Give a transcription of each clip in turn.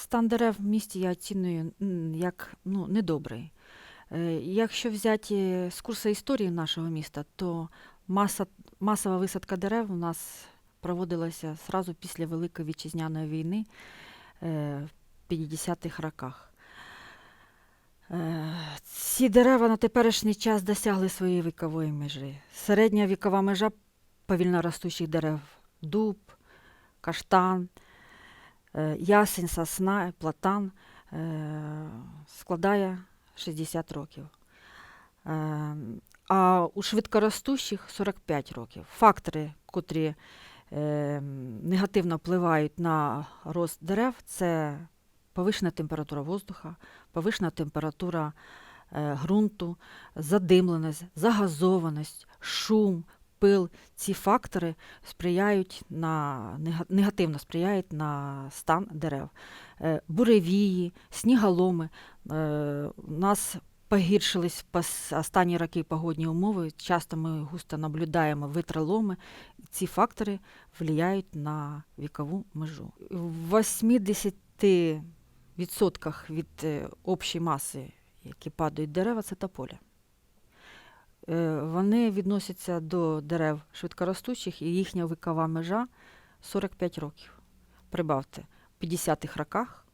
Стан дерев в місті я оціную як ну, недобрий. Е, Якщо взяти з курсу історії нашого міста, то маса, масова висадка дерев у нас проводилася сразу після Великої вітчизняної війни е, в 50-х роках. Е, Ці дерева на теперішній час досягли своєї вікової межі. Середня вікова межа повільно ростучих дерев дуб, каштан, ясень, сосна, платан е, складає 60 років. А у швидкоростущих 45 років. Фактори, котрі е, негативно впливають на рост дерев, це повишена температура воздуха, повишена температура е, ґрунту, задимленість, загазованість, шум, пил. Ці фактори сприяють на нега- негативно сприяють на стан дерев. Е, Буревії, сніголоми. Е, У нас погіршились останні роки погодні умови. Часто ми густо наблюдаємо витроломи. Ці фактори впливають на вікову межу. В 80% від е, общої маси, які падають дерева, це тополя. Е, Вони відносяться до дерев швидкоростучих, і їхня вікова межа 45 років. Прибавте, в 50-х роках,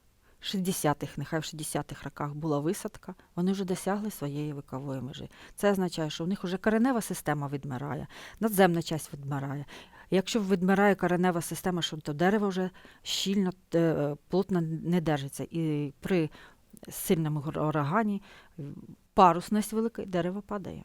60-х, нехай в 60-х роках була висадка, вони вже досягли своєї вікової межі. Це означає, що в них вже коренева система відмирає, надземна часть відмирає. Якщо відмирає коренева система, що то дерево вже щільно, е, плотно не держиться. І при сильному урагані парусність велика, дерево падає.